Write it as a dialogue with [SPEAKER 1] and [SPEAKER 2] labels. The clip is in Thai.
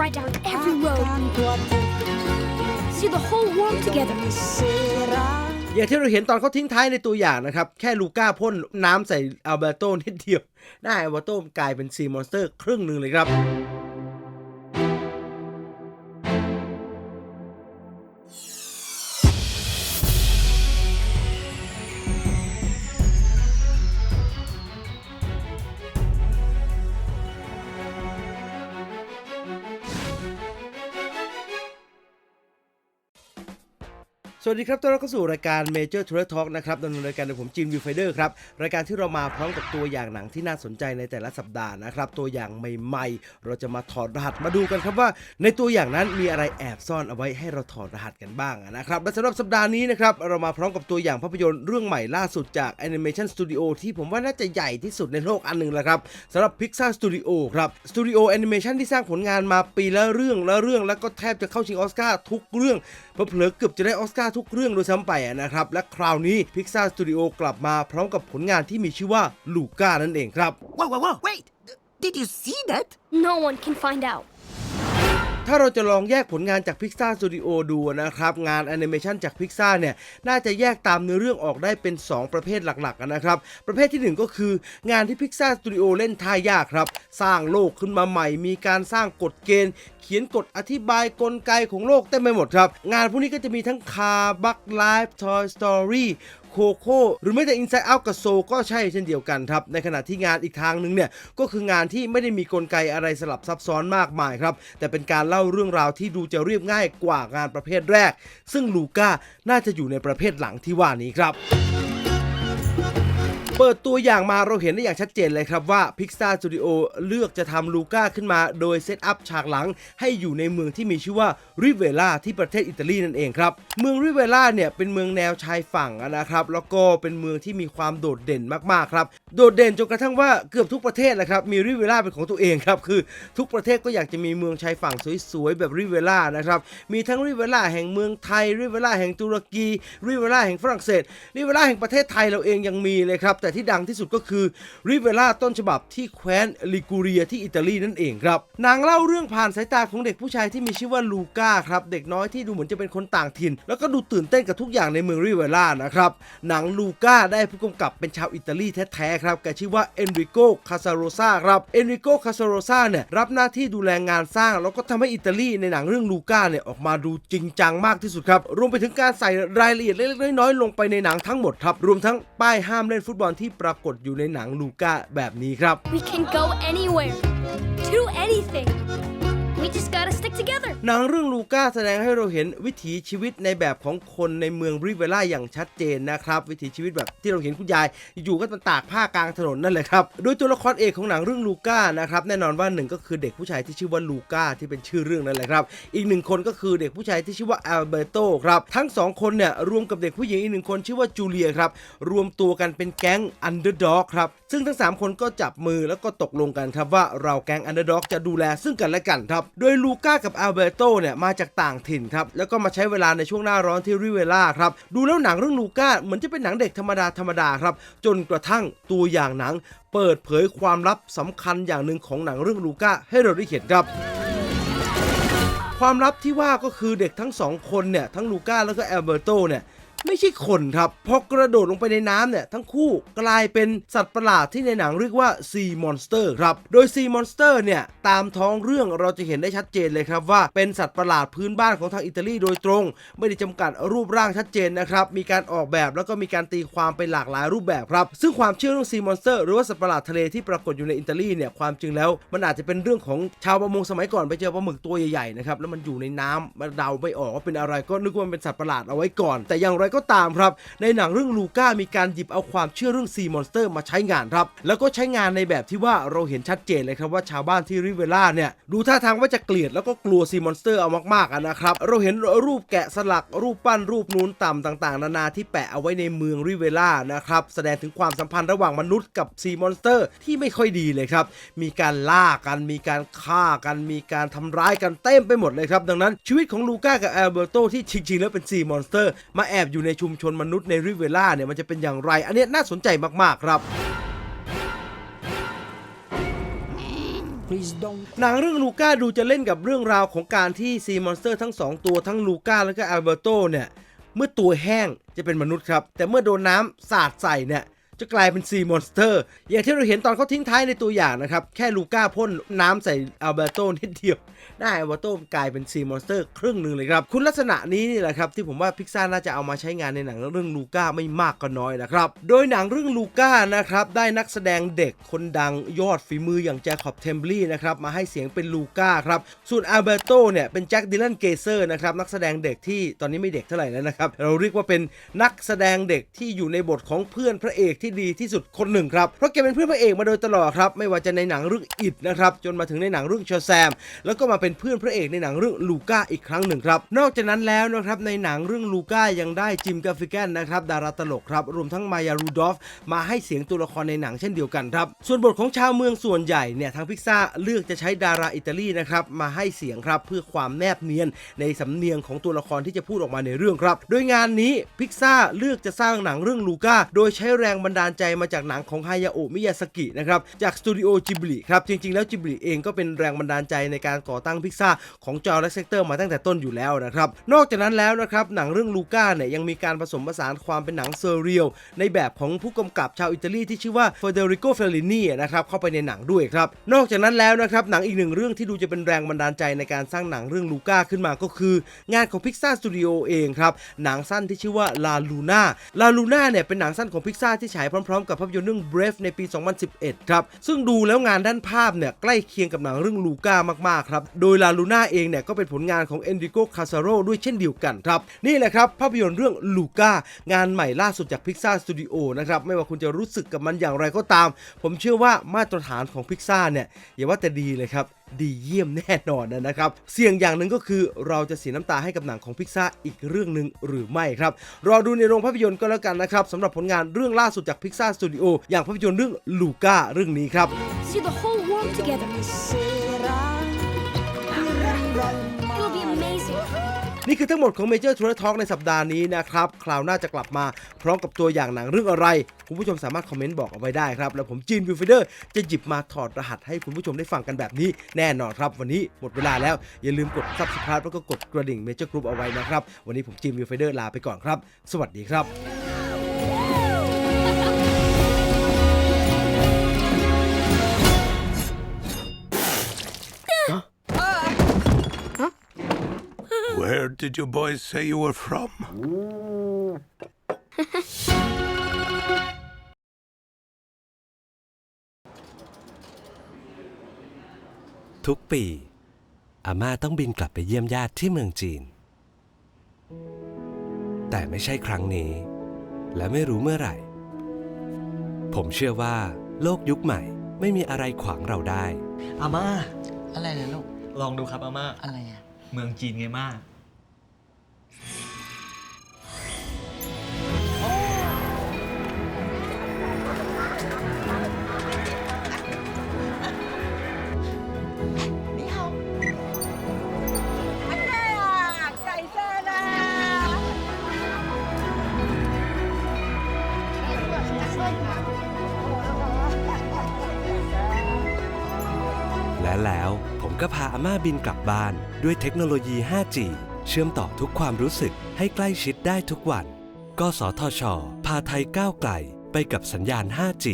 [SPEAKER 1] right down every road. See the whole world together.
[SPEAKER 2] อย่างที่เราเห็นตอนเขาทิ้งท้ายในตัวอย่างนะครับ แค่ลูก้าพ่นน้ำใส่อัลเบโตนิดเดียว ได้อัลเบโตกลายเป็นซีมอนสเตอร์ครึ่งหนึ่งเลยครับ สวัสดีครับต้อนรับเข้าสู่รายการ Major Tour Talk นะครับดำเนินรายการโดยผมจินวิวไฟเดอร์ครับ รายการที่เรามาพร้อมกับตัวอย่างหนังที่น่าสนใจในแต่ละสัปดาห์นะครับ ตัวอย่างใหม่ๆ เราจะมาถอดรหัสมาดูกันครับว่า ในตัวอย่างนั้นมีอะไรแอบซ่อนเอาไว้ให้เราถอดรหัสกันบ้างนะครับ และสำหรับสัปดาห์นี้นะครับเรามาพร้อมกับตัวอย่างภาพยนตร์เรื่องใหม่ล่าสุดจาก Animation Studio ที่ผมว่าน่าจะใหญ่ที่สุดในโลกอันหนึ่งแล้วครับสำหรับ Pixar Studio ครับสตูดิโอแอนิเมชันที่สร้างผลงานมาปีละเรื่องละเรื่องแล้วก็แทบจะเข้าชิงออสการ์ทุกเรื่องเผลอๆเกือบจะได้ออสการ์ทุกเรื่องโดยซ้ำไปอะนะครับ และคราวนี้ Pixar Studio กลับมาพร้อมกับผลงานที่มีชื่อว่าลูก้านั่นเองครับ
[SPEAKER 3] Whoa, whoa, whoa, wait! D- Did you see that?
[SPEAKER 1] No one can find out.
[SPEAKER 2] ถ้าเราจะลองแยกผลงานจาก Pixar Studio ดูนะครับ งานแอนิเมชันจาก Pixar เนี่ย น่าจะแยกตามเนื้อเรื่องออกได้เป็น 2 ประเภทหลักๆนะครับ ประเภททีหนึ่1 ก็คืองานที่ Pixar Studio เล่นท่ายากครับ สร้างโลกขึ้นมาใหม่ มีการสร้างกฎเกณฑ์ เขียนกฎอธิบายกลไกของโลกเต็มไปหมดครับ งานพวกนี้ก็จะมีทั้งคาบักไลฟ์ทอยสตอรี่ โคโค่หรือแม้แต่ Inside Out กับโซก็ใช่เช่นเดียวกันครับ ในขณะที่งานอีกทางหนึ่งเนี่ย ก็คืองานที่ไม่ได้มีกลไกอะไรสลับซับซ้อนมากมายครับ แต่เป็นการเล่าเรื่องราวที่ดูจะเรียบง่ายกว่างานประเภทแรก ซึ่งลูก้าน่าจะอยู่ในประเภทหลังที่ว่านี้ครับ เปิดตัวอย่างมาเราเห็นได้อย่างชัดเจนเลยครับว่า Pixar Studio เลือกจะทำลูก้าขึ้นมาโดยเซตอัพฉากหลังให้อยู่ในเมืองที่มีชื่อว่าริเวล่าที่ประเทศอิตาลีนั่นเองครับ เมืองริเวล่าเนี่ยเป็นเมืองแนวชายฝั่งนะครับ แล้วก็เป็นเมืองที่มีความโดดเด่นมากๆครับ โดดเด่นจนกระทั่งว่าเกือบทุกประเทศนะครับ มีริเวล่าเป็นของตัวเองครับ คือทุกประเทศก็อยากจะมีเมืองชายฝั่งสวยๆแบบริเวล่านะครับ มีทั้งริเวล่าแห่งเมืองไทยริเวล่าแห่งตุรกีริเวล่าแห่งฝรั่งเศสริเวล่าแห่งประเทศไทยเราเองยังมีเลยครับแต่ที่ดังที่สุดก็คือริเวล่าต้นฉบับที่แคว้นลิกูเรียที่อิตาลีนั่นเองครับนางเล่าเรื่องผ่านสายตาของเด็กผู้ชายที่มีชื่อว่าลูก้าครับเด็กน้อยที่ดูเหมือนจะเป็นคนต่างถิ่น แล้วก็ดูตื่นเต้นกับทุกอย่างในเมืองริเวล่านะครับหนังลูก้าได้ผู้กำกับเป็นชาวอิตาลีแท้ๆครับแกชื่อว่าเอนริโกคาซาโรซาครับเอนริโกคาซาโรซาเนี่ยรับหน้าที่ดูแลงานสร้าง แล้วก็ทำให้อิตาลีในหนังเรื่องลูก้าเนี่ยออกมาดูจริงจังมากที่สุดครับรวมไปถึงการใส่รายละเอียดเล็กๆน้อยๆลงไปในหนังทั้งหมดครับรวมทั้งป้ายห้ามเล่นฟุตบอลที่ปรากฏอยู่ในหนังลูก้าแบบนี้ครับ
[SPEAKER 1] We can go anywhere. Do anything. We just gotta stick together.
[SPEAKER 2] หนังเรื่องลูก้าแสดงให้เราเห็นวิถีชีวิตในแบบของคนในเมืองริเวล่าอย่างชัดเจนนะครับ วิถีชีวิตแบบที่เราเห็นคุณยาย อยู่ก็มาตากผ้ากลางถนนนั่นแหละครับ โดยตัวละครเอกของหนังเรื่องลูก้านะครับแน่นอนว่าหนึ่งก็คือเด็กผู้ชายที่ชื่อว่าลูก้าที่เป็นชื่อเรื่องนั่นแหละครับ อีกหนึ่งคนก็คือเด็กผู้ชายที่ชื่อว่าอัลเบโตครับทั้งสองคนเนี่ยรวมกับเด็กผู้หญิงอีกหนึ่งคนชื่อว่าจูเลียครับรวมตัวกันเป็นแก๊งอันเดอร์ด็อกครับซึ่งทั้งสามคนก็จับมือแล้วก็ตกลงกันครับว่าเราแก๊งอันเดอร์ด็อกจะดูแลซึ่งกันและกันครับโดยลูก้ากับอัลเบโตเนี่ยมาจากต่างถิ่นครับแล้วก็มาใช้เวลาในช่วงหน้าร้อนที่ริเวล่าครับดูแล้วหนังเรื่องลูก้าเหมือนจะเป็นหนังเด็กธรรมดาธรรมดาครับจนกระทั่งตัวอย่างหนัง เปิดเผยความลับสำคัญอย่างหนึ่งของหนังเรื่องลูก้าให้เราได้เห็นครับความลับที่ว่าก็คือเด็กทั้งสองคนเนี่ยทั้งลูก้าแล้วก็แอลเบอร์โตเนี่ย ไม่ใช่คนครับพอกระโดดลงไปในน้ำเนี่ย ทั้งคู่กลายเป็นสัตว์ประหลาดที่ในหนังเรียกว่าซีมอนสเตอร์ครับ โดยซีมอนสเตอร์เนี่ย ตามท้องเรื่องเราจะเห็นได้ชัดเจนเลยครับว่าเป็นสัตว์ประหลาดพื้นบ้านของทางอิตาลีโดยตรง ไม่ได้จำกัดรูปร่างชัดเจนนะครับ มีการออกแบบแล้วก็มีการตีความไปหลากหลายรูปแบบครับ ซึ่งความเชื่อเรื่องซีมอนสเตอร์หรือว่าสัตว์ประหลาดทะเลที่ปรากฏอยู่ในอิตาลีเนี่ยความจริงแล้ว มันอาจจะเป็นเรื่องของชาวประมงสมัยก่อนไปเจอปลาหมึกตัวใหญ่ๆนะครับแล้วมันอยู่ในน้ำมันเดาไม่ออกว่าเป็นอะไรก็นึกว่ามันเป็นสัตว์ประหลาดเอาไว้ก่อน แต่อย่างไรก็ตามครับ ในหนังเรื่องลูก้ามีการหยิบเอาความเชื่อเรื่องซีมอนสเตอร์มาใช้งานครับ แล้วก็ใช้งานในแบบที่ว่าเราเห็นชัดเจนเลยครับว่าชาวบ้านที่ริเวล่าเนี่ยดูท่าทางว่าจะเกลียดแล้วก็กลัวซีมอนสเตอร์เอามากๆนะครับ เราเห็นรูปแกะสลักรูปปั้นรูปนูนต่ำต่างๆ นานาที่แปะเอาไว้ในเมืองริเวล่านะครับแสดงถึงความสัมพันธ์ระหว่างมนุษย์กับซีมอนสเตอร์ที่ไม่ค่อยดีเลยครับ มีการล่ากัน มีการฆ่ากัน มีการทำร้ายกันเต็มไปหมดเลยครับ ดังนั้นชีวิตของลูก้ากับแอลเบอร์โตที่จริงๆแล้วเป็นซีมอนสเตอร์มาแอบอยู่ในชุมชนมนุษย์ในริเวล่าเนี่ยมันจะเป็นอย่างไร อันเนี้ยน่าสนใจมากๆครับ
[SPEAKER 4] Please don't
[SPEAKER 2] หนังเรื่องลูก้าดูจะเล่นกับเรื่องราวของการที่ซีมอนสเตอร์ทั้งสองตัวทั้งลูก้าแล้วก็อัลเบโตเนี่ย เมื่อตัวแห้งจะเป็นมนุษย์ครับ แต่เมื่อโดนน้ำสาดใส่เนี่ย จะกลายเป็นซีมอนสเตอร์ อย่างที่เราเห็นตอนเขาทิ้งท้ายในตัวอย่างนะครับ แค่ลูก้าพ่นน้ำใส่อัลเบโตนิดเดียวหน้อัลเบโตกลายเป็นซีมอนสเตอร์ครึ่งหนึ่งเลยครับ คุณลักษณะนี้นี่แหละครับ ที่ผมว่าพิกซ่าน่าจะเอามาใช้งานในหนังเรื่องลูก้าไม่มากก็น้อยนะครับ โดยหนังเรื่องลูก้านะครับได้นักแสดงเด็กคนดังยอดฝีมืออย่างแจ็คขอบเทมเบลี่นะครับมาให้เสียงเป็นลูก้าครับส่วนอัลเบโตเนี่ยเป็นแจ็คดิลันเกเซอร์นะครับนักแสดงเด็กที่ตอนนี้ไม่เด็กเท่าไหร่แล้วนะครับเราเรียกว่าเป็นนักแสดงเด็กที่อยู่ในบทของเพื่อนพระเอกที่ดีที่สุดคนหนึ่งครับ เพราะแกเป็นเพื่อนพระเอกมาโดยตลอดครับ ไม่ว่าจะในหนังเรื่องอิดนะครับจนมาถึงในหนังเรื่องชอแซม แล้วก็มาเป็นเพื่อนพระเอกในหนังเรื่องลูก้าอีกครั้งหนึ่งครับ นอกจากนั้นแล้วนะครับในหนังเรื่องลูก้ายังได้จิมกาฟิแกนนะครับดาราตลกครับรวมทั้งมายารูดอฟมาให้เสียงตัวละครในหนังเช่นเดียวกันครับส่วนบทของชาวเมืองส่วนใหญ่เนี่ยทางพิกซ่าเลือกจะใช้ดาราอิตาลีนะครับมาให้เสียงครับเพื่อความแนบเนียนในสำเนียงของตัวละครที่จะพูดออกมาในเรื่องครับ โดยงานนี้พิกซ่าเลือกจะสร้างหนังเรื่องลูก้าโดยใช้แรงบันดาาลใจมาจากหนังของฮายาโอะมิยาสกินะครับจากสตูดิโอจิบลิครับจริงๆแล้วจิบลิเองก็เป็นแรงบันดาลใจในการก่อตั้งพิกซ่าของจอร์และเซกเตอร์มาตั้งแต่ต้นอยู่แล้วนะครับนอกจากนั้นแล้วนะครับหนังเรื่องลูก้าเนี่ยยังมีการผสมผสานความเป็นหนังเซอร์เรียลในแบบของผู้กำกับชาวอิตาลีที่ชื่อว่าเฟเดริโกเฟลลินีนะครับเข้าไปในหนังด้วยครับนอกจากนั้นแล้วนะครับหนังอีกหนึ่งเรื่องที่ดูจะเป็นแรงบันดาลใจในการสร้างหนังเรื่องลูก้าขึ้นมาก็คือ งานของพิกซ่าสตูดิโอเองครับหนังสั้นที่ชื่อว่าลาลูน่าลาลูน่าเนี่ยเป็นหนังสั้นของพิกซ่าที่ฉายพร้อม ๆ กับภาพยนตร์เรื่อง Brave ในปี 2011 ครับ ซึ่งดูแล้วงานด้านภาพเนี่ยใกล้เคียงกับหนังเรื่องลูก้ามากๆครับ โดยลาลูน่าเองเนี่ยก็เป็นผลงานของเอนริโกคาซาโรด้วยเช่นเดียวกันครับ นี่แหละครับ ภาพยนตร์เรื่องลูก้างานใหม่ล่าสุดจากพิกซ่าสตูดิโอนะครับไม่ว่าคุณจะรู้สึกกับมันอย่างไรก็ตาม ผมเชื่อว่ามาตรฐานของพิกซ่าเนี่ยอย่าว่าแต่ดีเลยครับ ดีเยี่ยมแน่นอนนะครับ เสี่ยงอย่างหนึ่งก็คือเราจะเสียน้ำตาให้กับหนังของพิกซ่าอีกเรื่องหนึ่งหรือไม่ครับ รอดูในโรงภาพยนตร์ก็แล้วกันนะครับสำหรับผลงานเรื่องล่าสุดจากพิกซ่าสตูดิโออย่างภาพยนตร์เรื่องลูก้าเรื่องนี้ครับ
[SPEAKER 1] See the whole world together.
[SPEAKER 2] นี่คือทั้งหมดของเมเจอร์ทัวร์ทอกในสัปดาห์นี้นะครับ คราวหน้าจะกลับมาพร้อมกับตัวอย่างหนังเรื่องอะไร คุณผู้ชมสามารถคอมเมนต์บอกเอาไว้ได้ครับ แล้วผมจีนวิวฟิเดอร์จะหยิบมาถอดรหัสให้คุณผู้ชมได้ฟังกันแบบนี้แน่นอนครับ วันนี้หมดเวลาแล้ว อย่าลืมกด Subscribe แล้วก็กดกระดิ่งเมเจอร์กรุ๊ปเอาไว้นะครับ วันนี้ผมจีนวิวฟิเดอร์ลาไปก่อนครับ สวัสดีครับ
[SPEAKER 5] Where did you boys say you were from?
[SPEAKER 6] ทุกปี อาม่าต้องบินกลับไปเยี่ยมญาติที่เมืองจีน แต่ไม่ใช่ครั้งนี้ และไม่รู้เมื่อไหร่ ผมเชื่อว่า โลกยุคใหม่ไม่มีอะไรขวางเราได้
[SPEAKER 7] อาม่า
[SPEAKER 8] อะไรเลยลูก
[SPEAKER 7] ลองดูครับอาม่า
[SPEAKER 8] อะไรอะ
[SPEAKER 7] เมืองจีนไงม่า
[SPEAKER 6] และแล้ว ผมก็พาอาม่าบินกลับบ้านด้วยเทคโนโลยี 5G เชื่อมต่อทุกความรู้สึกให้ใกล้ชิดได้ทุกวัน กสทช พาไทยก้าวไกลไปกับสัญญาณ 5G